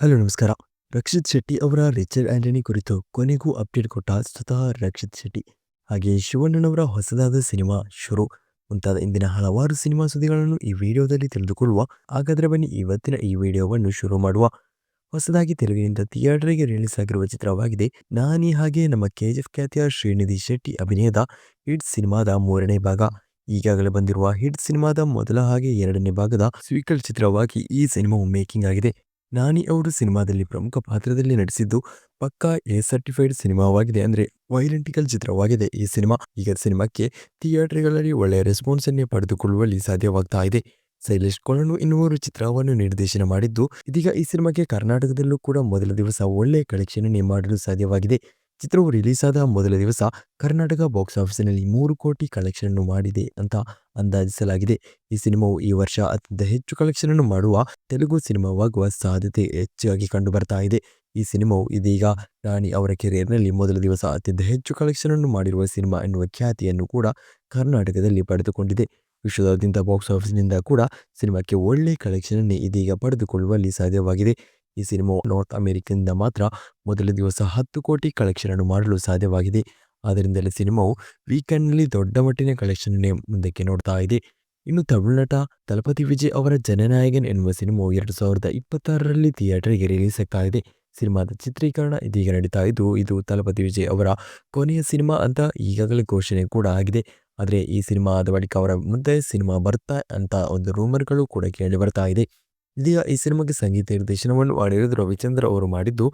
Hello, ನಮಸ್ಕಾರ. ರಕ್ಷಿತ್ ಶೆಟ್ಟಿ ಅವರ Richard Antony ಕುರಿತು ಕೊನೆಗೂ ಅಪ್ಡೇಟ್ ಕೊಟ್ಟ ಸ್ವತಃ ರಕ್ಷಿತ್ ಶೆಟ್ಟಿ. ಹಾಗೆ ಶಿವಣ್ಣನವರ ಹೊಸದಾದ ಸಿನಿಮಾ ಶುರು ಮುಂತಾದ ಇಂದಿನ ಹಲವಾರು ಸಿನಿಮಾ ಸುದ್ದಿಗಳನ್ನು ಈ ವಿಡಿಯೋದಲ್ಲಿ ತಿಳಿದುಕೊಳ್ಳುವ. ಹಾಗಾದರೆ ಬನ್ನಿ ಇವತ್ತಿನ ಈ ವಿಡಿಯೋವನ್ನು ಶುರು ಮಾಡುವ. ಹೊಸದಾಗಿ ತೆಲುಗಿನಿಂದ ಥಿಯೇಟರ್‌ಗೆ ರಿಲೀಸ್ ಆಗಿರುವ ಚಿತ್ರವಾಗಿದೆ ನಾನಿ ಹಾಗೆ ನಮ್ಮ ಕೆ ಜಿ ಎಫ್ ಖ್ಯಾತಿಯ ಶ್ರೀನಿಧಿ ಶೆಟ್ಟಿ ಅಭಿನಯದ ಹಿಟ್ ಸಿನಿಮಾದ ಮೂರನೇ ಭಾಗ. ಈಗಾಗಲೇ ಬಂದಿರುವ ಹಿಟ್ ಸಿನಿಮಾದ ಮೊದಲ ಹಾಗೆ ಎರಡನೇ ಭಾಗದ ಸ್ವೀಕಲ್ ಚಿತ್ರವಾಗಿ ಈ ಸಿನಿಮಾವು ಮೇಕಿಂಗ್ ಆಗಿದೆ. ನಾನಿ ಅವರು ಸಿನಿಮಾದಲ್ಲಿ ಪ್ರಮುಖ ಪಾತ್ರದಲ್ಲಿ ನಟಿಸಿದ್ದು ಪಕ್ಕಾ ಎ ಸರ್ಟಿಫೈಡ್ ಸಿನಿಮಾವಾಗಿದೆ ಅಂದ್ರೆ ವೈಲೆಂಟಿಕಲ್ ಚಿತ್ರವಾಗಿದೆ ಈ ಸಿನಿಮಾ. ಈಗ ಸಿನಿಮಾಕ್ಕೆ ಥಿಯೇಟರ್‌ಗಳಲ್ಲಿ ಒಳ್ಳೆಯ ರೆಸ್ಪಾನ್ಸ್ ಅನ್ನೇ ಪಡೆದುಕೊಳ್ಳುವಲ್ಲಿ ಸಾಧ್ಯವಾಗ್ತಾ ಇದೆ. ಶೈಲೇಶ್ ಕೊಳನು ಎನ್ನುವರು ಚಿತ್ರವನ್ನು ನಿರ್ದೇಶನ ಮಾಡಿದ್ದು, ಇದೀಗ ಈ ಸಿನಿಮಾಕ್ಕೆ ಕರ್ನಾಟಕದಲ್ಲೂ ಕೂಡ ಮೊದಲ ದಿವಸ ಒಳ್ಳೆಯ ಕಲೆಕ್ಷನ್ ಮಾಡಲು ಸಾಧ್ಯವಾಗಿದೆ. ಚಿತ್ರವು ರಿಲೀಸ್ ಆದ ಮೊದಲ ದಿವಸ ಕರ್ನಾಟಕ ಬಾಕ್ಸ್ ಆಫೀಸಿನಲ್ಲಿ ಮೂರು ಕೋಟಿ ಕಲೆಕ್ಷನ್ ಅನ್ನು ಮಾಡಿದೆ ಅಂತ ಅಂದಾಜಿಸಲಾಗಿದೆ. ಈ ಸಿನಿಮಾವು ಈ ವರ್ಷ ಅತ್ಯಂತ ಹೆಚ್ಚು ಕಲೆಕ್ಷನ್ ಅನ್ನು ಮಾಡುವ ತೆಲುಗು ಸಿನಿಮಾವಾಗುವ ಸಾಧ್ಯತೆ ಹೆಚ್ಚಾಗಿ ಕಂಡು ಬರ್ತಾ ಇದೆ. ಈ ಸಿನಿಮಾವು ಇದೀಗ ರಾಣಿ ಅವರ ಕೆರಿಯರ್‌ನಲ್ಲಿ ಮೊದಲ ದಿವಸ ಅತ್ಯಂತ ಹೆಚ್ಚು ಕಲೆಕ್ಷನ್ ಅನ್ನು ಮಾಡಿರುವ ಸಿನಿಮಾ ಎನ್ನುವ ಖ್ಯಾತಿಯನ್ನು ಕೂಡ ಕರ್ನಾಟಕದಲ್ಲಿ ಪಡೆದುಕೊಂಡಿದೆ. ವಿಶ್ವದಾದ್ಯಂತ ಬಾಕ್ಸ್ ಆಫೀಸ್‌ನಿಂದ ಕೂಡ ಸಿನಿಮಾಕ್ಕೆ ಒಳ್ಳೆ ಕಲೆಕ್ಷನ್ ಅನ್ನೇ ಇದೀಗ ಪಡೆದುಕೊಳ್ಳುವಲ್ಲಿ ಸಾಧ್ಯವಾಗಿದೆ. ಈ ಸಿನಿಮಾವು ನಾರ್ತ್ ಅಮೆರಿಕದಿಂದ ಮಾತ್ರ ಮೊದಲ ದಿವಸ ಹತ್ತು ಕೋಟಿ ಕಲೆಕ್ಷನ್ ಅನ್ನು ಮಾಡಲು ಸಾಧ್ಯವಾಗಿದೆ. ಆದ್ದರಿಂದಲೇ ಸಿನಿಮಾವು ವೀಕೆಂಡ್‌ನಲ್ಲಿ ದೊಡ್ಡ ಮಟ್ಟಿನ ಕಲೆಕ್ಷನ್ ಅನ್ನೇ ಮುಂದಕ್ಕೆ ನೋಡ್ತಾ ಇದೆ. ಇನ್ನು ತಮಿಳು ನಟ ತಲಪತಿ ವಿಜಯ್ ಅವರ ಜನನಾಯಕನ್ ಎನ್ನುವ ಸಿನಿಮಾವು ಎರಡು ಸಾವಿರದ ಇಪ್ಪತ್ತಾರರಲ್ಲಿ ಥಿಯೇಟರ್‌ಗೆ ರಿಲೀಸ್ ಆಗಿದೆ. ಸಿನಿಮಾದ ಚಿತ್ರೀಕರಣ ಇದೀಗ ನಡೀತಾ ಇದ್ದು, ಇದು ತಲಪತಿ ವಿಜಯ್ ಅವರ ಕೊನೆಯ ಸಿನಿಮಾ ಅಂತ ಈಗಾಗಲೇ ಘೋಷಣೆ ಕೂಡ ಆಗಿದೆ. ಆದರೆ ಈ ಸಿನಿಮಾ ಆದ ಬಳಿಕ ಅವರ ಮುಂದೆ ಸಿನಿಮಾ ಬರ್ತಾ ಅಂತ ಒಂದು ರೂಮರ್‌ಗಳು ಕೂಡ ಕೇಳಿ ಬರ್ತಾ ಇದೆ. ಇದೀಗ ಈ ಸಿನಿಮಾಗೆ ಸಂಗೀತ ನಿರ್ದೇಶನವನ್ನು ಮಾಡಿರೋದು ರವಿಚಂದ್ರ ಅವರು ಮಾಡಿದ್ದು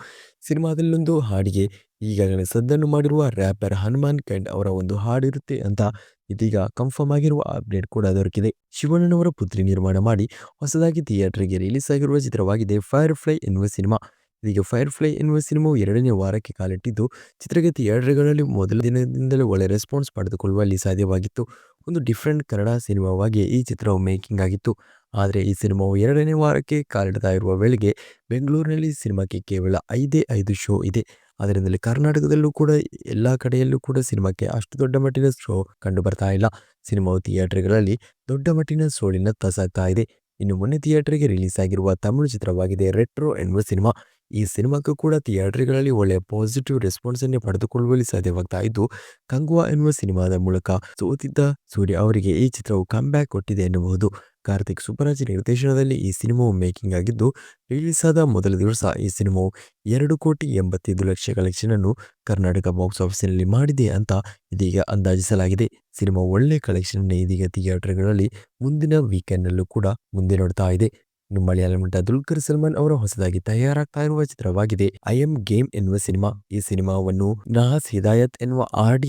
ಸಿನಿಮಾದಲ್ಲೊಂದು ಹಾಡಿಗೆ ಈಗಾಗಲೇ ಸದ್ದನ್ನು ಮಾಡಿರುವ ರ್ಯಾಪರ್ ಹನುಮಾನ್ ಕಂಡ್ ಅವರ ಒಂದು ಹಾಡಿರುತ್ತೆ ಅಂತ ಇದೀಗ ಕನ್ಫರ್ಮ್ ಆಗಿರುವ ಅಪ್ಡೇಟ್ ಕೂಡ ದೊರಕಿದೆ. ಶಿವಣ್ಣನವರ ಪುತ್ರಿ ನಿರ್ಮಾಣ ಮಾಡಿ ಹೊಸದಾಗಿ ಥಿಯೇಟರ್‌ಗೆ ರಿಲೀಸ್ ಆಗಿರುವ ಚಿತ್ರವಾಗಿದೆ ಫೈರ್ ಫ್ಲೈ ಎನ್ನುವ ಸಿನಿಮಾ. ಇದೀಗ ಫೈರ್ ಫ್ಲೈ ಎನ್ನುವ ಸಿನಿಮಾವು ಎರಡನೇ ವಾರಕ್ಕೆ ಕಾಲಿಟ್ಟಿದ್ದು, ಚಿತ್ರಕ್ಕೆ ಥಿಯೇಟರ್‌ಗಳಲ್ಲಿ ಮೊದಲ ದಿನದಿಂದಲೇ ಒಳ್ಳೆ ರೆಸ್ಪಾನ್ಸ್ ಪಡೆದುಕೊಳ್ಳುವಲ್ಲಿ ಸಾಧ್ಯವಾಗಿತ್ತು. ಒಂದು ಡಿಫ್ರೆಂಟ್ ಕನ್ನಡ ಸಿನಿಮಾವಾಗಿ ಈ ಚಿತ್ರವು ಮೇಕಿಂಗ್ ಆಗಿತ್ತು. ಆದರೆ ಈ ಸಿನಿಮಾವು ಎರಡನೇ ವಾರಕ್ಕೆ ಕಾಲಿಡ್ತಾ ಇರುವ ವೇಳೆಗೆ ಬೆಂಗಳೂರಿನಲ್ಲಿ ಸಿನಿಮಾಕ್ಕೆ ಕೇವಲ ಐದೇ ಐದು ಶೋ ಇದೆ. ಅದರಿಂದಲೇ ಕರ್ನಾಟಕದಲ್ಲೂ ಕೂಡ ಎಲ್ಲ ಕಡೆಯಲ್ಲೂ ಕೂಡ ಸಿನಿಮಾಕ್ಕೆ ಅಷ್ಟು ದೊಡ್ಡ ಮಟ್ಟಿನ ಶೋ ಕಂಡು ಬರ್ತಾ ಇಲ್ಲ. ಸಿನಿಮಾವು ಥಿಯೇಟರ್‌ಗಳಲ್ಲಿ ದೊಡ್ಡ ಮಟ್ಟಿನ ಸೋಲಿನ ತಸಾಗ್ತಾ ಇದೆ. ಇನ್ನು ಮೊನ್ನೆ ಥಿಯೇಟರ್‌ಗೆ ರಿಲೀಸ್ ಆಗಿರುವ ತಮಿಳು ಚಿತ್ರವಾಗಿದೆ ರೆಟ್ರೋ ಎನ್ನುವ ಸಿನಿಮಾ. ಈ ಸಿನಿಮಾಕ್ಕೂ ಕೂಡ ಥಿಯೇಟರ್‌ಗಳಲ್ಲಿ ಒಳ್ಳೆಯ ಪಾಸಿಟಿವ್ ರೆಸ್ಪಾನ್ಸ್ ಅನ್ನೇ ಪಡೆದುಕೊಳ್ಳುವಲ್ಲಿ ಸಾಧ್ಯವಾಗ್ತಾ ಇದ್ದು, ಕಂಗುವಾ ಎನ್ನುವ ಸಿನಿಮಾದ ಮೂಲಕ ಸೋತಿದ್ದ ಸೂರ್ಯ ಅವರಿಗೆ ಈ ಚಿತ್ರವು ಕಮ್ ಬ್ಯಾಕ್ ಕೊಟ್ಟಿದೆ ಎನ್ನುವುದು ಕಾರ್ತಿಕ್ ಸುಬ್ಬರಾಜ್ ನಿರ್ದೇಶನದಲ್ಲಿ ಈ ಸಿನಿಮಾವು ಮೇಕಿಂಗ್ ಆಗಿದ್ದು ರಿಲೀಸ್ ಆದ ಮೊದಲ ದಿವಸ ಈ ಸಿನಿಮಾವು ಎರಡು ಕೋಟಿ ಎಂಬತ್ತೈದು ಲಕ್ಷ ಕಲೆಕ್ಷನ್ ಅನ್ನು ಕರ್ನಾಟಕ ಬಾಕ್ಸ್ ಆಫೀಸಿನಲ್ಲಿ ಮಾಡಿದೆ ಅಂತ ಇದೀಗ ಅಂದಾಜಿಸಲಾಗಿದೆ. ಸಿನಿಮಾ ಒಳ್ಳೆ ಕಲೆಕ್ಷನ್ ಇದೀಗ ಥಿಯೇಟರ್‌ಗಳಲ್ಲಿ ಮುಂದಿನ ವೀಕೆಂಡ್‌ನಲ್ಲೂ ಕೂಡ ಮುಂದೆ ನೋಡ್ತಾ ಇದೆ. ಮಲಯಾಳಂ ನಟ ದುಲ್ಕರ್ ಸಲ್ಮಾನ್ ಅವರ ಹೊಸದಾಗಿ ತಯಾರಾಗ್ತಾ ಇರುವ ಚಿತ್ರವಾಗಿದೆ ಐ ಎಂ ಗೇಮ್ ಎನ್ನುವ ಸಿನಿಮಾ. ಈ ಸಿನಿಮಾವನ್ನು ನಹಾಸ್ ಹಿದಾಯತ್ ಎನ್ನುವ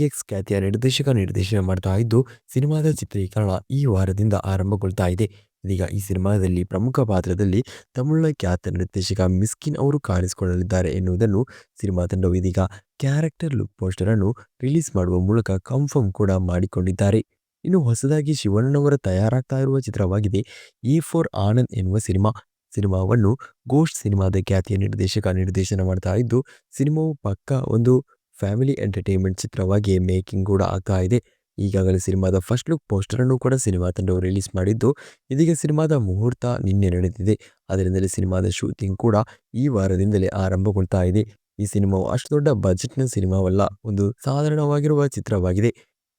ಎಕ್ಸ್ ಖ್ಯಾತಿಯ ನಿರ್ದೇಶಕ ನಿರ್ದೇಶನ ಮಾಡ್ತಾ ಇದ್ದು, ಸಿನಿಮಾದ ಚಿತ್ರೀಕರಣ ಈ ವಾರದಿಂದ ಆರಂಭಗೊಳ್ತಾ ಇದೆ. ಇದೀಗ ಈ ಸಿನಿಮಾದಲ್ಲಿ ಪ್ರಮುಖ ಪಾತ್ರದಲ್ಲಿ ತಮಿಳಿನ ಖ್ಯಾತ ನಿರ್ದೇಶಕ ಮಿಸ್ಕಿನ್ ಅವರು ಕಾಣಿಸಿಕೊಳ್ಳಲಿದ್ದಾರೆ ಎನ್ನುವುದನ್ನು ಸಿನಿಮಾ ತಂಡವು ಇದೀಗ ಕ್ಯಾರೆಕ್ಟರ್ ಲುಕ್ ಪೋಸ್ಟರ್ ಅನ್ನು ರಿಲೀಸ್ ಮಾಡುವ ಮೂಲಕ ಕನ್ಫರ್ಮ್ ಕೂಡ ಮಾಡಿಕೊಂಡಿದ್ದಾರೆ. ಇನ್ನು ಹೊಸದಾಗಿ ಶಿವಣ್ಣನವರ ತಯಾರಾಗ್ತಾ ಇರುವ ಚಿತ್ರವಾಗಿದೆ ಎ ಫೋರ್ ಆನಂದ್ ಎನ್ನುವ ಸಿನಿಮಾ. ಸಿನಿಮಾವನ್ನು ಗೋಸ್ಟ್ ಸಿನಿಮಾದ ಖ್ಯಾತಿಯ ನಿರ್ದೇಶಕ ನಿರ್ದೇಶನ ಮಾಡ್ತಾ ಇದ್ದು, ಸಿನಿಮಾವು ಪಕ್ಕಾ ಒಂದು ಫ್ಯಾಮಿಲಿ ಎಂಟರ್‌ಟೈನ್‌ಮೆಂಟ್ ಚಿತ್ರವಾಗಿ ಮೇಕಿಂಗ್ ಕೂಡ ಆಗ್ತಾ ಇದೆ. ಈಗಾಗಲೇ ಸಿನಿಮಾದ ಫಸ್ಟ್ ಲುಕ್ ಪೋಸ್ಟರ್ ಅನ್ನು ಕೂಡ ಸಿನಿಮಾ ತಂಡವು ರಿಲೀಸ್ ಮಾಡಿದ್ದು, ಇದೀಗ ಸಿನಿಮಾದ ಮುಹೂರ್ತ ನಿನ್ನೆ ನಡೆದಿದೆ. ಅದರಿಂದಲೇ ಸಿನಿಮಾದ ಶೂಟಿಂಗ್ ಕೂಡ ಈ ವಾರದಿಂದಲೇ ಆರಂಭಗೊಳ್ತಾ ಇದೆ. ಈ ಸಿನಿಮಾವು ಅಷ್ಟು ದೊಡ್ಡ ಬಜೆಟ್‌ನ ಸಿನಿಮಾವಲ್ಲ, ಒಂದು ಸಾಧಾರಣವಾಗಿರುವ ಚಿತ್ರವಾಗಿದೆ.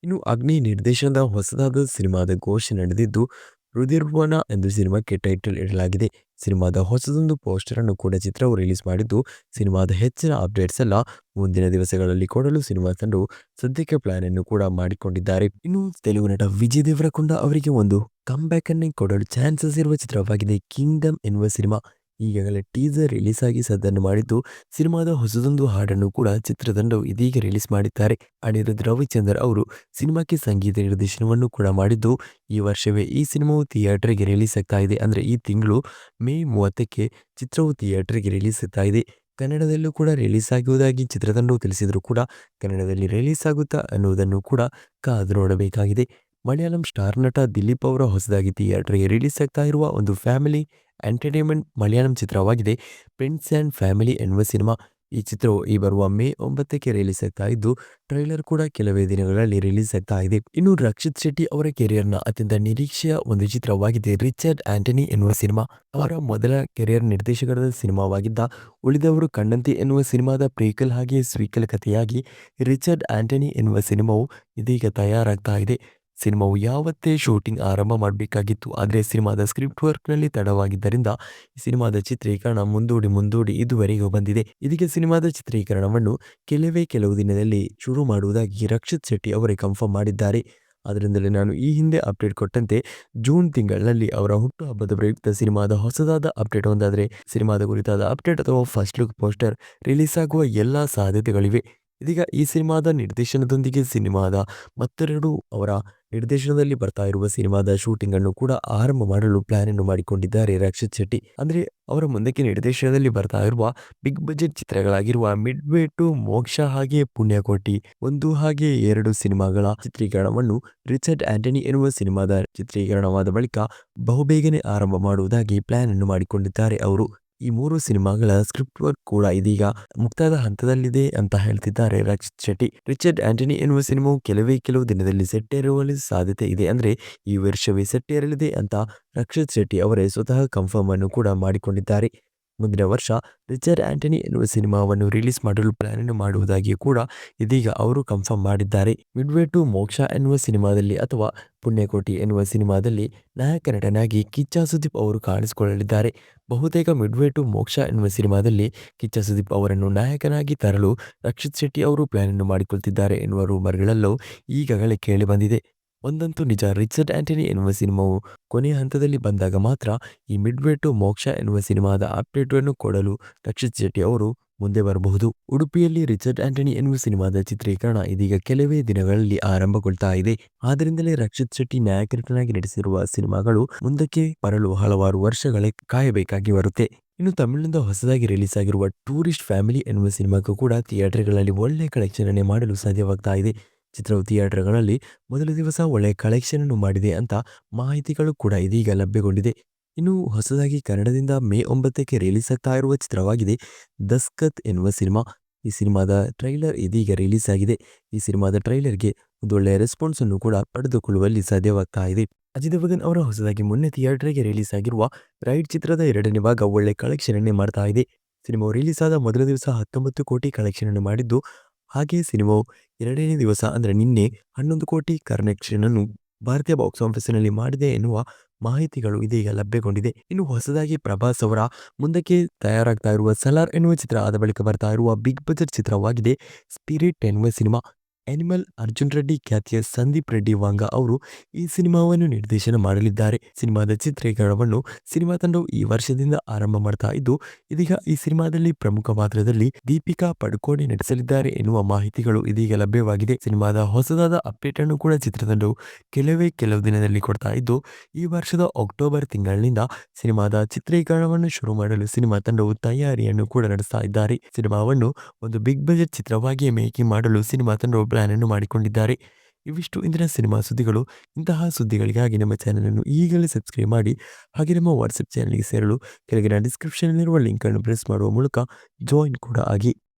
ಇನ್ನು ಅಗ್ನಿ ನಿರ್ದೇಶನದ ಹೊಸದಾದ ಸಿನಿಮಾದ ಘೋಷಣೆ ನಡೆದಿದ್ದು ರುದಿರ್ವನ ಎಂದು ಸಿನಿಮಾಕ್ಕೆ ಟೈಟಲ್ ಇಡಲಾಗಿದೆ. ಸಿನಿಮಾದ ಹೊಸದೊಂದು ಪೋಸ್ಟರ್ ಅನ್ನು ಕೂಡ ಚಿತ್ರವು ರಿಲೀಸ್ ಮಾಡಿದ್ದು, ಸಿನಿಮಾದ ಹೆಚ್ಚಿನ ಅಪ್ಡೇಟ್ಸ್ ಎಲ್ಲ ಮುಂದಿನ ದಿವಸಗಳಲ್ಲಿ ಕೊಡಲು ಸಿನಿಮಾ ತಂಡವು ಸದ್ಯಕ್ಕೆ ಪ್ಲಾನ್ ಅನ್ನು ಕೂಡ ಮಾಡಿಕೊಂಡಿದ್ದಾರೆ. ಇನ್ನು ತೆಲುಗು ನಟ ವಿಜಯ್ ದೇವರಕೊಂಡ ಅವರಿಗೆ ಒಂದು ಕಮ್ ಬ್ಯಾಕ್ ಅನ್ನೇ ಕೊಡಲು ಚಾನ್ಸಸ್ ಇರುವ ಚಿತ್ರವಾಗಿದೆ ಕಿಂಗ್ಡಮ್ ಎನ್ನುವ ಸಿನಿಮಾ. ಈಗಾಗಲೇ ಟೀಸರ್ ರಿಲೀಸ್ ಆಗಿ ಸದ್ದನ್ನು ಮಾಡಿದ್ದು, ಸಿನಿಮಾದ ಹೊಸದೊಂದು ಹಾಡನ್ನು ಕೂಡ ಚಿತ್ರತಂಡವು ಇದೀಗ ರಿಲೀಸ್ ಮಾಡಿದ್ದಾರೆ. ಅನಿರುದ್ಧ ರವಿಚಂದರ್ ಅವರು ಸಿನಿಮಾಕ್ಕೆ ಸಂಗೀತ ನಿರ್ದೇಶನವನ್ನು ಕೂಡ ಮಾಡಿದ್ದು, ಈ ವರ್ಷವೇ ಈ ಸಿನಿಮಾವು ಥಿಯೇಟರ್‌ಗೆ ರಿಲೀಸ್ ಆಗ್ತಾ ಇದೆ. ಅಂದ್ರೆ ಈ ತಿಂಗಳು ಮೇ ಮೂವತ್ತಕ್ಕೆ ಚಿತ್ರವು ಥಿಯೇಟರ್‌ಗೆ ರಿಲೀಸ್ ಆಗ್ತಾ ಇದೆ. ಕನ್ನಡದಲ್ಲೂ ಕೂಡ ರಿಲೀಸ್ ಆಗುವುದಾಗಿ ಚಿತ್ರತಂಡವು ತಿಳಿಸಿದರೂ ಕೂಡ ಕನ್ನಡದಲ್ಲಿ ರಿಲೀಸ್ ಆಗುತ್ತಾ ಅನ್ನುವುದನ್ನು ಕೂಡ ಕಾದು ನೋಡಬೇಕಾಗಿದೆ. ಮಲಯಾಳಂ ಸ್ಟಾರ್ ನಟ ದಿಲೀಪ್ ಅವರ ಹೊಸದಾಗಿ ಥಿಯೇಟರ್‌ಗೆ ರಿಲೀಸ್ ಆಗ್ತಾ ಇರುವ ಒಂದು ಫ್ಯಾಮಿಲಿ ಎಂಟರ್‌ಟೈನ್‌ಮೆಂಟ್ ಮಲಯಾಳಂ ಚಿತ್ರವಾಗಿದೆ. ಫ್ರೆಂಡ್ಸ್ ಆ್ಯಂಡ್ ಫ್ಯಾಮಿಲಿ ಎನ್ನುವ ಸಿನಿಮಾ. ಈ ಚಿತ್ರವು ಈ ಬರುವ ಮೇ ಒಂಬತ್ತಕ್ಕೆ ರಿಲೀಸ್ ಆಗ್ತಾ ಇದ್ದು ಟ್ರೈಲರ್ ಕೂಡ ಕೆಲವೇ ದಿನಗಳಲ್ಲಿ ರಿಲೀಸ್ ಆಗ್ತಾ ಇದೆ. ಇನ್ನು ರಕ್ಷಿತ್ ಶೆಟ್ಟಿ ಅವರ ಕೆರಿಯರ್ನ ಅತ್ಯಂತ ನಿರೀಕ್ಷೆಯ ಒಂದು ಚಿತ್ರವಾಗಿದೆ. ರಿಚರ್ಡ್ ಆಂಟನಿ ಎನ್ನುವ ಸಿನಿಮಾ. ಅವರ ಮೊದಲ ಕೆರಿಯರ್ ನಿರ್ದೇಶಕರ ಸಿನಿಮಾವಾಗಿದ್ದ ಉಳಿದವರು ಕಣ್ಣಂತೆ ಎನ್ನುವ ಸಿನಿಮಾದ ಪ್ರೀಕಲ್ ಹಾಗೆ ಸ್ವೀಕಲ್ ಕಥೆಯಾಗಿ ರಿಚರ್ಡ್ ಆಂಟನಿ ಎನ್ನುವ ಸಿನಿಮಾವು ಇದೀಗ ತಯಾರಾಗ್ತಾ ಇದೆ. ಸಿನಿಮಾವು ಯಾವತ್ತೇ ಶೂಟಿಂಗ್ ಆರಂಭ ಮಾಡಬೇಕಾಗಿತ್ತು, ಆದರೆ ಸಿನಿಮಾದ ಸ್ಕ್ರಿಪ್ಟ್ ವರ್ಕ್ನಲ್ಲಿ ತಡವಾಗಿದ್ದರಿಂದ ಈ ಸಿನಿಮಾದ ಚಿತ್ರೀಕರಣ ಮುಂದೂಡಿ ಮುಂದೂಡಿ ಇದುವರೆಗೂ ಬಂದಿದೆ. ಇದಕ್ಕೆ ಸಿನಿಮಾದ ಚಿತ್ರೀಕರಣವನ್ನು ಕೆಲವೇ ಕೆಲವು ದಿನದಲ್ಲಿ ಶುರು ಮಾಡುವುದಾಗಿ ರಕ್ಷಿತ್ ಶೆಟ್ಟಿ ಅವರೇ ಕನ್ಫರ್ಮ್ ಮಾಡಿದ್ದಾರೆ. ಅದರಿಂದಲೇ ನಾನು ಈ ಹಿಂದೆ ಅಪ್ಡೇಟ್ ಕೊಟ್ಟಂತೆ ಜೂನ್ ತಿಂಗಳಲ್ಲಿ ಅವರ ಹುಟ್ಟುಹಬ್ಬದ ಪ್ರಯುಕ್ತ ಸಿನಿಮಾದ ಹೊಸದಾದ ಅಪ್ಡೇಟ್ ಒಂದಾದರೆ ಸಿನಿಮಾದ ಕುರಿತಾದ ಅಪ್ಡೇಟ್ ಅಥವಾ ಫಸ್ಟ್ ಲುಕ್ ಪೋಸ್ಟರ್ ರಿಲೀಸ್ ಆಗುವ ಎಲ್ಲ ಸಾಧ್ಯತೆಗಳಿವೆ. ಇದೀಗ ಈ ಸಿನಿಮಾದ ನಿರ್ದೇಶನದೊಂದಿಗೆ ಸಿನಿಮಾದ ಮತ್ತೆರಡು ಅವರ ನಿರ್ದೇಶನದಲ್ಲಿ ಬರ್ತಾ ಇರುವ ಸಿನಿಮಾದ ಶೂಟಿಂಗ್ ಅನ್ನು ಕೂಡ ಆರಂಭ ಮಾಡಲು ಪ್ಲಾನ್ ಅನ್ನು ಮಾಡಿಕೊಂಡಿದ್ದಾರೆ ರಕ್ಷಿತ್ ಶೆಟ್ಟಿ. ಅಂದ್ರೆ ಅವರ ಮುಂದಕ್ಕೆ ನಿರ್ದೇಶನದಲ್ಲಿ ಬರ್ತಾ ಇರುವ ಬಿಗ್ ಬಜೆಟ್ ಚಿತ್ರಗಳಾಗಿರುವ ಮಿಡ್ ವೇ ಟು ಮೋಕ್ಷ ಹಾಗೆ ಪುಣ್ಯಕೋಟಿ ಒಂದು ಹಾಗೆ ಎರಡು ಸಿನಿಮಾಗಳ ಚಿತ್ರೀಕರಣವನ್ನು ರಿಚರ್ಡ್ ಆಂಟನಿ ಎನ್ನುವ ಸಿನಿಮಾದ ಚಿತ್ರೀಕರಣವಾದ ಬಳಿಕ ಬಹುಬೇಗನೆ ಆರಂಭ ಮಾಡುವುದಾಗಿ ಪ್ಲಾನ್ ಅನ್ನು ಮಾಡಿಕೊಂಡಿದ್ದಾರೆ ಅವರು. ಈ ಮೂರು ಸಿನಿಮಾಗಳ ಸ್ಕ್ರಿಪ್ಟ್ ವರ್ಕ್ ಕೂಡ ಇದೀಗ ಮುಕ್ತಾಯದ ಹಂತದಲ್ಲಿದೆ ಅಂತ ಹೇಳ್ತಿದ್ದಾರೆ ರಕ್ಷಿತ್ ಶೆಟ್ಟಿ. ರಿಚರ್ಡ್ ಆಂಟನಿ ಎನ್ನುವ ಸಿನಿಮಾವು ಕೆಲವೇ ಕೆಲವು ದಿನದಲ್ಲಿ ಸೆಟ್ಟೇರುವ ಸಾಧ್ಯತೆ ಇದೆ ಅಂದ್ರೆ ಈ ವರ್ಷವೇ ಸೆಟ್ಟೇರಲಿದೆ ಅಂತ ರಕ್ಷಿತ್ ಶೆಟ್ಟಿ ಅವರೇ ಸ್ವತಃ ಕನ್ಫರ್ಮ್ ಅನ್ನು ಕೂಡ ಮಾಡಿಕೊಂಡಿದ್ದಾರೆ. ಮುಂದಿನ ವರ್ಷ ರಿಚರ್ಡ್ ಆಂಟನಿ ಎನ್ನುವ ಸಿನಿಮಾವನ್ನು ರಿಲೀಸ್ ಮಾಡಲು ಪ್ಲಾನ್ ಮಾಡುವುದಾಗಿ ಕೂಡ ಇದೀಗ ಅವರು ಕನ್ಫರ್ಮ್ ಮಾಡಿದ್ದಾರೆ. ಮಿಡ್ವೇ ಟು ಮೋಕ್ಷ ಎನ್ನುವ ಸಿನಿಮಾದಲ್ಲಿ ಅಥವಾ ಪುಣ್ಯಕೋಟಿ ಎನ್ನುವ ಸಿನಿಮಾದಲ್ಲಿ ನಾಯಕ ನಟನಾಗಿ ಕಿಚ್ಚ ಸುದೀಪ್ ಅವರು ಕಾಣಿಸಿಕೊಳ್ಳಲಿದ್ದಾರೆ. ಬಹುತೇಕ ಮಿಡ್ವೇ ಟು ಮೋಕ್ಷ ಎನ್ನುವ ಸಿನಿಮಾದಲ್ಲಿ ಕಿಚ್ಚ ಸುದೀಪ್ ಅವರನ್ನು ನಾಯಕನಾಗಿ ತರಲು ರಕ್ಷಿತ್ ಶೆಟ್ಟಿ ಅವರು ಪ್ಲಾನ್ ಅನ್ನು ಮಾಡಿಕೊಳ್ತಿದ್ದಾರೆ ಎನ್ನುವ ರೂಮರ್ಗಳಲ್ಲೂ ಈಗಾಗಲೇ ಕೇಳಿ ಬಂದಿದೆ. ಒಂದಂತೂ ನಿಜ. ರಿಚರ್ಡ್ ಆಂಟನಿ ಎನ್ನುವ ಸಿನಿಮಾವು ಕೊನೆಯ ಹಂತದಲ್ಲಿ ಬಂದಾಗ ಮಾತ್ರ ಈ ಮಿಡ್ವೇ ಟು ಮೋಕ್ಷ ಎನ್ನುವ ಸಿನಿಮಾದ ಅಪ್ಡೇಟ್ ಅನ್ನು ಕೊಡಲು ರಕ್ಷಿತ್ ಶೆಟ್ಟಿ ಅವರು ಮುಂದೆ ಬರಬಹುದು. ಉಡುಪಿಯಲ್ಲಿ ರಿಚರ್ಡ್ ಆಂಟನಿ ಎನ್ನುವ ಸಿನಿಮಾದ ಚಿತ್ರೀಕರಣ ಇದೀಗ ಕೆಲವೇ ದಿನಗಳಲ್ಲಿ ಆರಂಭಗೊಳ್ತಾ ಇದೆ. ಆದ್ದರಿಂದಲೇ ರಕ್ಷಿತ್ ಶೆಟ್ಟಿ ನಾಯಕ ನಟನಾಗಿ ನಟಿಸಿರುವ ಸಿನಿಮಾಗಳು ಮುಂದಕ್ಕೆ ಬರಲು ಹಲವಾರು ವರ್ಷಗಳೇ ಕಾಯಬೇಕಾಗಿ ಬರುತ್ತೆ. ಇನ್ನು ತಮಿಳಿನಿಂದ ಹೊಸದಾಗಿ ರಿಲೀಸ್ ಆಗಿರುವ ಟೂರಿಸ್ಟ್ ಫ್ಯಾಮಿಲಿ ಎನ್ನುವ ಸಿನಿಮಾಕ್ಕೂ ಕೂಡ ಥಿಯೇಟರ್ಗಳಲ್ಲಿ ಒಳ್ಳೆ ಕಲೆಕ್ಷನ್ ಮಾಡಲು ಸಾಧ್ಯವಾಗ್ತಾ ಇದೆ. ಚಿತ್ರವು ಥಿಯೇಟರ್ಗಳಲ್ಲಿ ಮೊದಲ ದಿವಸ ಒಳ್ಳೆಯ ಕಲೆಕ್ಷನ್ ಅನ್ನು ಮಾಡಿದೆ ಅಂತ ಮಾಹಿತಿಗಳು ಕೂಡ ಇದೀಗ ಲಭ್ಯಗೊಂಡಿದೆ. ಇನ್ನು ಹೊಸದಾಗಿ ಕನ್ನಡದಿಂದ ಮೇ ಒಂಬತ್ತಕ್ಕೆ ರಿಲೀಸ್ ಆಗ್ತಾ ಇರುವ ಚಿತ್ರವಾಗಿದೆ ದಸ್ಕತ್ ಎನ್ನುವ ಸಿನಿಮಾ. ಈ ಸಿನಿಮಾದ ಟ್ರೈಲರ್ ಇದೀಗ ರಿಲೀಸ್ ಆಗಿದೆ. ಈ ಸಿನಿಮಾದ ಟ್ರೈಲರ್ಗೆ ಒಂದು ಒಳ್ಳೆಯ ರೆಸ್ಪಾನ್ಸ್ ಅನ್ನು ಕೂಡ ಪಡೆದುಕೊಳ್ಳುವಲ್ಲಿ ಸಾಧ್ಯವಾಗ್ತಾ ಇದೆ. ಅಜಿತ್ ದೇವಗನ್ ಅವರ ಹೊಸದಾಗಿ ಮೊನ್ನೆ ಥಿಯೇಟರ್ಗೆ ರಿಲೀಸ್ ಆಗಿರುವ ರೈಡ್ ಚಿತ್ರದ ಎರಡನೇ ಭಾಗ ಒಳ್ಳೆ ಕಲೆಕ್ಷನ್ ಅನ್ನೇ ಮಾಡ್ತಾ ಇದೆ. ಸಿನಿಮಾ ರಿಲೀಸ್ ಆದ ಮೊದಲ ದಿವಸ ಹತ್ತೊಂಬತ್ತು ಕೋಟಿ ಕಲೆಕ್ಷನ್ ಅನ್ನು ಮಾಡಿದ್ದು ಹಾಗೆ ಸಿನಿಮಾವು ಎರಡನೇ ದಿವಸ ಅಂದರೆ ನಿನ್ನೆ ಹನ್ನೊಂದು ಕೋಟಿ ಕರ್ನೆಕ್ಷನ್ ಅನ್ನು ಭಾರತೀಯ ಬಾಕ್ಸ್ ಆಫೀಸಿನಲ್ಲಿ ಮಾಡಿದೆ ಎನ್ನುವ ಮಾಹಿತಿಗಳು ಇದೀಗ ಲಭ್ಯಗೊಂಡಿದೆ. ಇನ್ನು ಹೊಸದಾಗಿ ಪ್ರಭಾಸ್ ಅವರ ಮುಂದಕ್ಕೆ ತಯಾರಾಗ್ತಾ ಇರುವ ಸಲಾರ್ ಎನ್ನುವ ಚಿತ್ರ ಆದ ಬಳಿಕ ಬರ್ತಾ ಇರುವ ಬಿಗ್ ಬಜೆಟ್ ಚಿತ್ರವಾಗಿದೆ. ಸ್ಪಿರಿಟ್ ಎನ್ನುವ ಸಿನಿಮಾ ಅನಿಮಲ್ ಅರ್ಜುನ್ ರೆಡ್ಡಿ ಖ್ಯಾತಿಯ ಸಂದೀಪ್ ರೆಡ್ಡಿ ವಾಂಗ ಅವರು ಈ ಸಿನಿಮಾವನ್ನು ನಿರ್ದೇಶನ ಮಾಡಲಿದ್ದಾರೆ. ಸಿನಿಮಾದ ಚಿತ್ರೀಕರಣವನ್ನು ಸಿನಿಮಾ ತಂಡವು ಈ ವರ್ಷದಿಂದ ಆರಂಭ ಮಾಡ್ತಾ ಇದ್ದು, ಇದೀಗ ಈ ಸಿನಿಮಾದಲ್ಲಿ ಪ್ರಮುಖ ಪಾತ್ರದಲ್ಲಿ ದೀಪಿಕಾ ಪಡುಕೋಣೆ ನಟಿಸಲಿದ್ದಾರೆ ಎನ್ನುವ ಮಾಹಿತಿಗಳು ಇದೀಗ ಲಭ್ಯವಾಗಿದೆ. ಸಿನಿಮಾದ ಹೊಸದಾದ ಅಪ್ಡೇಟ್ ಅನ್ನು ಕೂಡ ಚಿತ್ರತಂಡವು ಕೆಲವೇ ಕೆಲವು ದಿನದಲ್ಲಿ ಕೊಡ್ತಾ ಇದ್ದು, ಈ ವರ್ಷದ ಅಕ್ಟೋಬರ್ ತಿಂಗಳಿನಿಂದ ಸಿನಿಮಾದ ಚಿತ್ರೀಕರಣವನ್ನು ಶುರು ಮಾಡಲು ಸಿನಿಮಾ ತಂಡವು ತಯಾರಿಯನ್ನು ಕೂಡ ನಡೆಸ್ತಾ ಇದ್ದಾರೆ. ಸಿನಿಮಾವನ್ನು ಒಂದು ಬಿಗ್ ಬಜೆಟ್ ಚಿತ್ರವಾಗಿ ಮೇಕಿಂಗ್ ಮಾಡಲು ಸಿನಿಮಾ ತಂಡವು ಪ್ಲಾನ್ ಅನ್ನು ಮಾಡಿಕೊಂಡಿದ್ದಾರೆ. ಇವಿಷ್ಟು ಇಂದಿನ ಸಿನಿಮಾ ಸುದ್ದಿಗಳು. ಇಂತಹ ಸುದ್ದಿಗಳಿಗಾಗಿ ನಮ್ಮ ಚಾನಲನ್ನು ಈಗಲೇ ಸಬ್ಸ್ಕ್ರೈಬ್ ಮಾಡಿ. ಹಾಗೆ ನಮ್ಮ ವಾಟ್ಸಪ್ ಚಾನಲ್ಗೆ ಸೇರಲು ಕೆಳಗಿನ ಡಿಸ್ಕ್ರಿಪ್ಷನ್ನಲ್ಲಿರುವ ಲಿಂಕನ್ನು ಪ್ರೆಸ್ ಮಾಡುವ ಮೂಲಕ ಜಾಯಿನ್ ಕೂಡ ಆಗಿ.